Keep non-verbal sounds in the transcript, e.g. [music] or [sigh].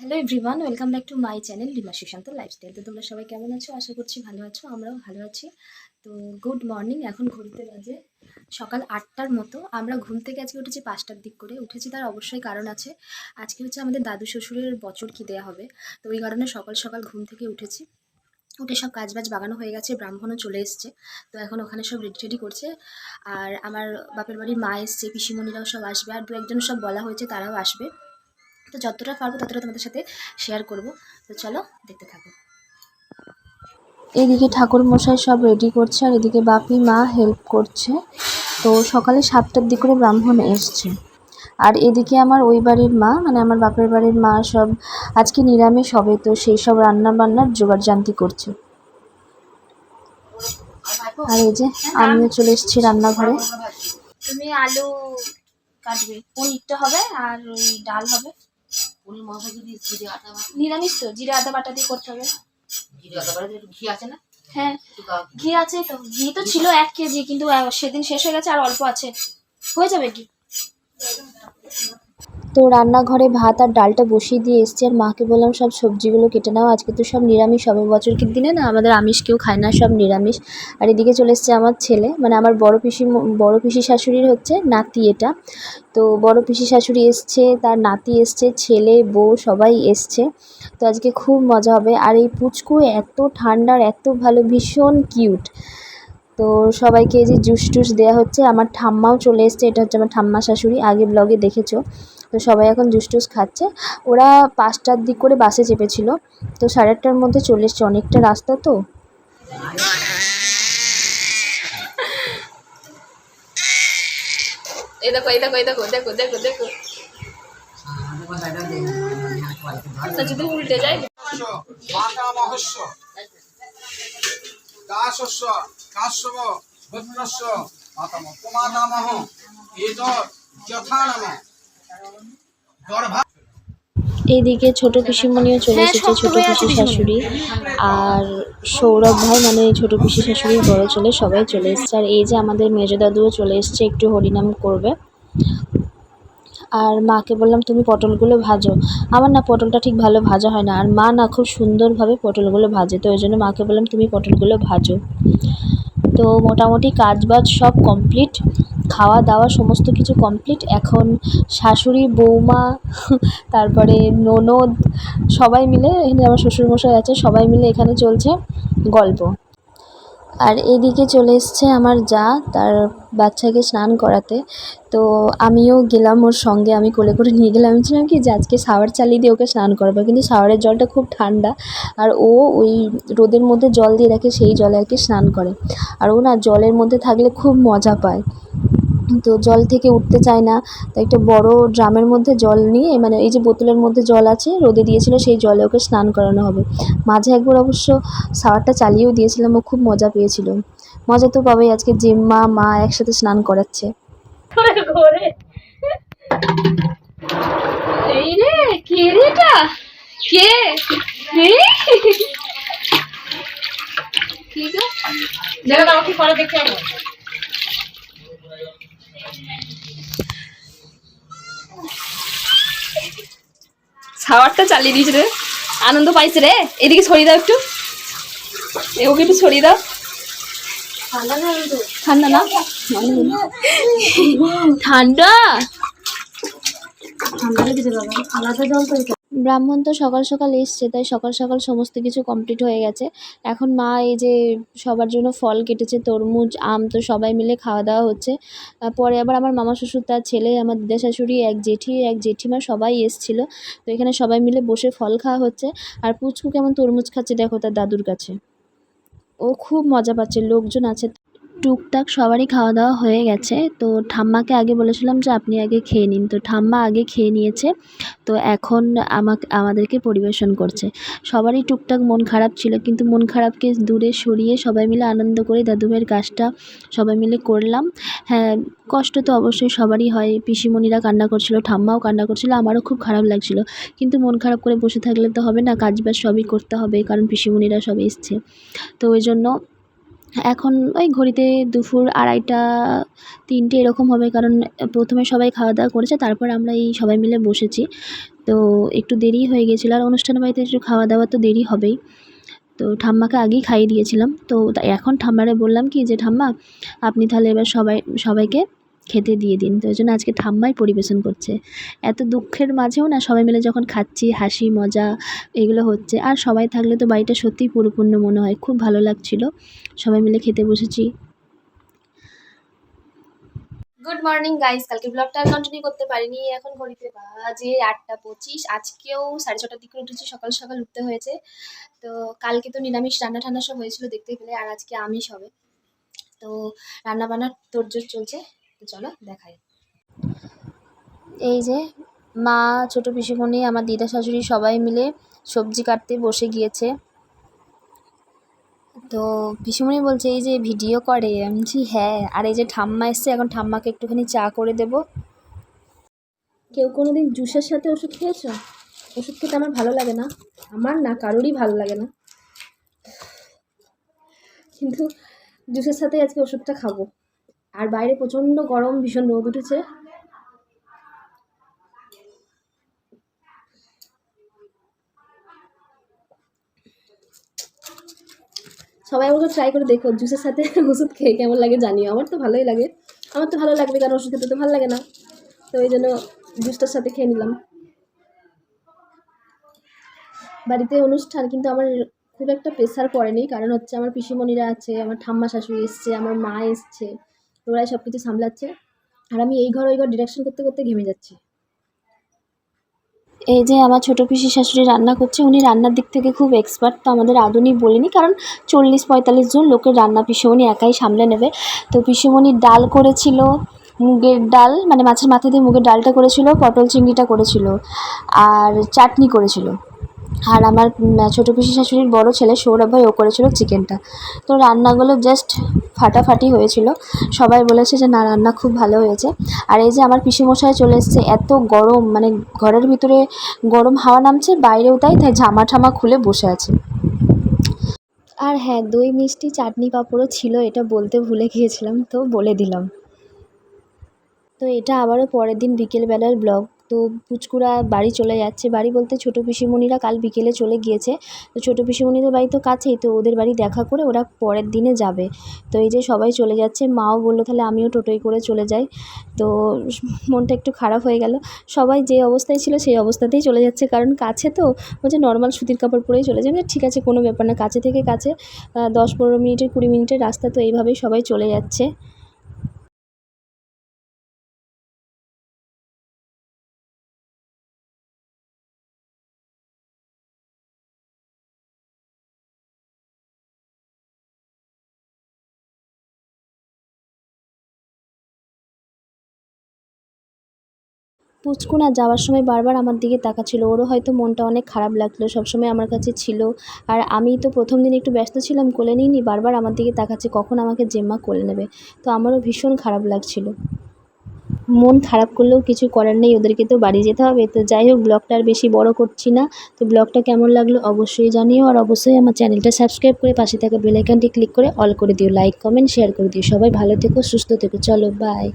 Hello everyone welcome back to my channel Rima Sushanta lifestyle তো তোমরা সবাই কেমন আছো? আশা করছি ভালো আছো, আমরাও ভালো আছি। তো গুড মর্নিং এখন ঘুরতে বাজে সকাল আটটার মতো। আমরা ঘুম থেকে আজকে উঠেছি পাঁচটার দিক করে। উঠেছি তার অবশ্যই কারণ আছে। আজকে হচ্ছে আমাদের দাদু শ্বশুরের বছর কি দেওয়া হবে। তো ওই কারণে সকাল সকাল ঘুম থেকে উঠেছি। উঠে সব কাজবাজ বাগানো হয়ে গেছে, ব্রাহ্মণও চলে এসছে। তো এখন ওখানে সব রেডি রেডি করছে। আর আমার বাপের বাড়ির মা এসছে, পিসিমণিরাও সব আসবে। আর দু একজন সব বলা হয়েছে তারাও আসবে। তো যতটা পারব ততটা তোমাদের সাথে শেয়ার করব। তো চলো দেখতে থাকো। এদিকে ঠাকুর মশাই সব রেডি করছে আর এদিকে বাপি মা হেল্প করছে। তো সকালে সাতটার দিক করে ব্রাহ্মণ এসছে। আর এদিকে আমার ওই বাড়ির মা মানে আমার বাপের বাড়ির মা সব আজকে নিরামিষ হবে তো সেই সব রান্না বান্নার জোগাড় জান্তি করছে। আর এই যে আমিও চলে এসেছি রান্নাঘরে। তুমি আলু কাটবে পনিরটা হবে আর ওই ডাল হবে। পনির মশলা যদি জিরে আদা বাটা নিরামিষ তো জিরে আদা বাটা দিয়ে করতে হবে। জিরে আদা বাটা একটু ঘি আছে না? হ্যাঁ ঘি আছে তো ঘি তো ছিল এক কেজি কিন্তু সেদিন শেষ হয়ে গেছে আর অল্প আছে। হয়ে যাবে কি? তো রান্নাঘরে ভাত আর ডালটা বসিয়ে দিয়ে এসছি আর মাকে বললাম, সব সবজিগুলো কেটে নাও। আজকে তো সব নিরামিষ হবে। বছরকের দিনে না আমাদের আমিষ কেউ খায় না, সব নিরামিষ। আর এদিকে চলে এসছে আমার ছেলে। মানে আমার বড় পিসি বড় পিসি শাশুড়ির হচ্ছে নাতি এটা। তো বড় পিসি শাশুড়ি এসছে, তার নাতি এসছে, ছেলে, বউ সবাই এসছে। তো আজকে খুব মজা হবে। আর এই পুচকু এত ঠান্ডার, এত ভালো, ভীষণ কিউট। তো সবাইকে এই যে জুস টুস দেওয়া হচ্ছে আমার ঠাম্মাও চলে এসছে এটা হচ্ছে আমার ঠাম্মা শাশুড়ি আগে ব্লগে দেখেছ। তো সবাই এখন জুস টুস খাচ্ছে। ওরা পাঁচটার দিক করে বাসে চেপেছিল তো সাড়ে আটটার মধ্যে চলে এসছে অনেকটা রাস্তা তো। এই দেখো এই দেখো এই দেখো দেখো দেখো দেখো। আচ্ছা যদি উল্টে যায়। দাসস্য ভদ্রস্য মাতাম উপমাতামহ এত যথা নামে। গর্ভা এইদিকে ছোট পিসিমণিও চলে এসেছে ছোট পিসি শাশুড়ি। আর সৌরভ ভাই মানে ছোট পিসি শাশুড়ির বড় ছেলে সবাই চলে এসেছে। আর এই যে আমাদের মেজো দাদুও চলে এসেছে একটু হরিনাম করবে। আর মাকে বললাম, তুমি পটলগুলো ভাজো। আমার না পটলটা ঠিক ভালো ভাজা হয় না, আর মা না খুব সুন্দরভাবে পটলগুলো ভাজে, তো ওই জন্য মাকে বললাম, তুমি পটলগুলো ভাজো। তো মোটামুটি কাজ বাজ সব কমপ্লিট খাওয়া দাওয়া সমস্ত কিছু কমপ্লিট। এখন শাশুড়ি, বৌমা, [laughs] তারপরে ননদ, সবাই মিলে, এখানে আমার শ্বশুরমশাই আছে, সবাই মিলে এখানে চলছে গল্প। আর এদিকে চলে এসছে আমার যা, তার বাচ্চাকে স্নান করাতে। তো আমিও গেলাম ওর সঙ্গে, আমি কোলে করে নিয়ে গেলাম। আমি ছিলাম কি যে আজকে সাওয়ার চালিয়ে দিয়ে ওকে স্নান করাবো, কিন্তু সাওয়ারের জলটা খুব ঠান্ডা। আর ও ওই রোদের মধ্যে জল দিয়ে রাখে, সেই জলে আর কি স্নান করে। আর ও না জলের মধ্যে থাকলে খুব মজা পায়। তো জল থেকে উঠতে চায় না। তো একটা বড় ড্রামের মধ্যে জল নিয়ে মানে এই যে বোতলের মধ্যে জল আছে, রোদে দিয়েছিল, সেই জলে ওকে স্নান করানো হবে। মাঝে একবার অবশ্য শাওয়ারটা চালিয়েও দিয়েছিলাম, ও খুব মজা পেয়েছিল। মজা তো পাবেই, আজকে জেম্মা, মা একসাথে স্নান করাচ্ছে। দেখো আমাকে পরে দেখতে শাওয়ারটা চালিয়ে দিয়েছে রে। আনন্দ পাইছে রে। এদিকে ছড়িয়ে দাও একটু। এ ওকে একটু ছড়িয়ে দাও। ঠান্ডা না ঠান্ডা ব্রাহ্মণ তো সকাল সকাল এসছে, তাই সকাল সকাল সমস্ত কিছু কমপ্লিট হয়ে গেছে। এখন মা এই যে সবার জন্য ফল কেটেছে, তরমুজ, আম, তো সবাই মিলে খাওয়া দাওয়া হচ্ছে। পরে আবার আমার মামা শ্বশুর, তার ছেলে, আমার দিদা শাশুড়ি এক জেঠি, এক জেঠিমা সবাই এসছিল। তো এখানে সবাই মিলে বসে ফল খাওয়া হচ্ছে। আর পুচকু কেমন তরমুজ খাচ্ছে দেখো তার দাদুর কাছে। ও খুব মজা পাচ্ছে, লোকজন আছে টুকটাক সবারই খাওয়া দাওয়া হয়ে গেছে। তো ঠাম্মাকে আগে বলেছিলাম যে আপনি আগে খেয়ে নিন। তো ঠাম্মা আগে খেয়ে নিয়েছে। তো এখন আমাকে আমাদেরকে পরিবেশন করছে। সবারই টুকটাক মন খারাপ ছিল, কিন্তু মন খারাপকে দূরে সরিয়ে সবাই মিলে আনন্দ করে দাদুভাইয়ের কাজটা সবাই মিলে করলাম। হ্যাঁ কষ্ট তো অবশ্যই সবারই হয়। পিসিমণিরা কান্না করছিল, ঠাম্মাও কান্না করছিল, আমারও খুব খারাপ লাগছিল। কিন্তু মন খারাপ করে বসে থাকলে তো হবে না কাজ বাজ সবই করতে হবে, কারণ পিসিমণিরা সব এসছে। তো ওই জন্য এখন ওই ঘড়িতে দুপুর আড়াইটা, তিনটে এরকম হবে কারণ প্রথমে সবাই খাওয়া দাওয়া করেছে, তারপর আমরা এই সবাই মিলে বসেছি। তো একটু দেরি হয়ে গেছিল আর অনুষ্ঠান বাড়িতে একটু খাওয়া দাওয়া তো দেরি হবেই। তো ঠাম্মাকে আগেই খাইয়ে দিয়েছিলাম। তা- এখন ঠাম্মারে বললাম কি যে, ঠাম্মা, আপনি তাহলে এবার সবাই, সবাইকে খেতে দিয়ে দিন। তো ওই জন্য আজকে ঠাম্মাই পরিবেশন করছে। এত দুঃখের মাঝেও না সবাই মিলে যখন খাচ্ছি, হাসি, মজা এগুলো হচ্ছে। আর সবাই থাকলে তো বাড়িটা সত্যিই পরিপূর্ণ মনে হয়। খুব ভালো লাগছিল। সবাই মিলে খেতে বসেছি। গুড মর্নিং গাইস কালকে ব্লগটা আর কন্টিনিউ করতে পারিনি। এখন ঘড়িতে বাজে আটটা পঁচিশ। আজকেও সাড়ে ছটার দিকে উঠেছি। সকাল সকাল উঠতে হয়েছে। তো কালকে তো নিরামিষ রান্না ঠান্না সব হয়েছিল দেখতে পেলে। আর আজকে আমিষ হবে। তো রান্না বান্নার তোড়জোড় চলছে। তো চলো দেখাই। এই যে মা, ছোট পিসিমণি, আমার দিদা শাশুড়ি সবাই মিলে সবজি কাটতে বসে গিয়েছে। তো পিসিমণি বলছে, এই যে ভিডিও করে। আমি বলছি হ্যাঁ। আর এই যে ঠাম্মা এসছে, এখন ঠাম্মাকে একটুখানি চা করে দেব। কেউ কোনো দিন জুসের সাথে ওষুধ খেয়েছ? ওষুধ খেতে আমার ভালো লাগে না। আমার না, কারোরই ভালো লাগে না। কিন্তু জুসের সাথে আজকে ওষুধটা খাব। আর বাইরে প্রচণ্ড গরম, ভীষণ রোদ উঠেছে। সবাই আমাকে ট্রাই করে দেখো জুসের সাথে [laughs] ওষুধ খেয়ে কেমন লাগে জানিও। আমার তো ভালোই লাগে। আমার তো ভালো লাগবে, কারণ ওষুধ খেতে তো ভালো লাগে না। তো ওই জন্য জুসটার সাথে খেয়ে নিলাম। বাড়িতে অনুষ্ঠান, কিন্তু আমার খুব একটা প্রেশার পড়েনি। কারণ হচ্ছে আমার পিসিমণিরা আছে, আমার ঠাম্মা শাশুড়ি এসছে, আমার মা এসছে। ওরাই সব কিছু সামলাচ্ছে। আর আমি এই ঘর ওই ঘর ডিরেকশন করতে করতে ঘেমে যাচ্ছি। এই যে আমার ছোটো পিসি শাশুড়ি রান্না করছে, উনি রান্নার দিক থেকে খুব এক্সপার্ট তো আমাদের আদুনি বলিনি, কারণ চল্লিশ পঁয়তাল্লিশ জন লোকের রান্না পিসিমণি একাই সামলে নেবে। তো পিসিমণি ডাল করেছিল, মুগের ডাল মানে মাছের মাথা দিয়ে মুগের ডালটা করেছিল, পটল চিংড়িটা করেছিল, আর চাটনি করেছিল। আর আমার ছোটো পিসি শাশুড়ির বড় ছেলে সৌরভ ভাই, ও করেছিল চিকেনটা। তো রান্নাগুলো জাস্ট ফাটাফাটি হয়েছিল। সবাই বলেছে যে, না, রান্না খুব ভালো হয়েছে। আর এই যে আমার পিসিমশাই চলে এসছে, এত গরম মানে ঘরের ভিতরে গরম হাওয়া নামছে, বাইরেও তাই তাই ঝামা ঠামা খুলে বসে আছে। আর হ্যাঁ দই, মিষ্টি, চাটনি পাঁপড়ও ছিল, এটা বলতে ভুলে গিয়েছিলাম, তো বলে দিলাম। তো এটা আবারও পরের দিন বিকেলবেলার ব্লগ। তো পুচকুরা বাড়ি চলে যাচ্ছে। বাড়ি বলতে ছোটো পিসিমণিরা কাল বিকেলে চলে গিয়েছে। তো ছোটো পিসিমণিদের বাড়ি তো কাছেই, তো ওদের বাড়ি দেখা করে ওরা পরের দিনে যাবে। তো এই যে সবাই চলে যাচ্ছে। মাও বলল, তাহলে আমিও টোটোয় করে চলে যাই। তো মনটা একটু খারাপ হয়ে গেল। সবাই যে অবস্থায় ছিল সেই অবস্থাতেই চলে যাচ্ছে। কারণ কাছে তো বলছে নর্মাল সুতির কাপড় পরেই চলে যাবে। ঠিক আছে, কোনো ব্যাপার না। কাছে থেকে কাছে দশ পনেরো মিনিটের, কুড়ি মিনিটের রাস্তা তো এইভাবেই সবাই চলে যাচ্ছে। পুচকু না যাওয়ার সময় বারবার আমার দিকে তাকাচ্ছিল। ওরও হয়তো মনটা অনেক খারাপ লাগল, সবসময় আমার কাছে ছিল। আর আমি তো প্রথম দিন একটু ব্যস্ত ছিলাম, কোলে নিইনি, বারবার আমার দিকে তাকাচ্ছে, কখন আমাকে জেম্মা কোলে নেবে? তো আমারও ভীষণ খারাপ লাগছিল। মন খারাপ করলেও কিছু করার নেই, ওদেরকে তো বাড়ি যেতে হবে। তো যাই হোক, ব্লগটা আর বেশি বড় করছি না। তো ব্লগটা কেমন লাগল অবশ্যই জানিও, আর অবশ্যই আমার চ্যানেলটা সাবস্ক্রাইব করে পাশে থাকা বেল আইকনটি ক্লিক করে অল করে দিও। লাইক, কমেন্ট, শেয়ার করে দিও। সবাই ভালো থেকো, সুস্থ থেকো। চলো, বাই।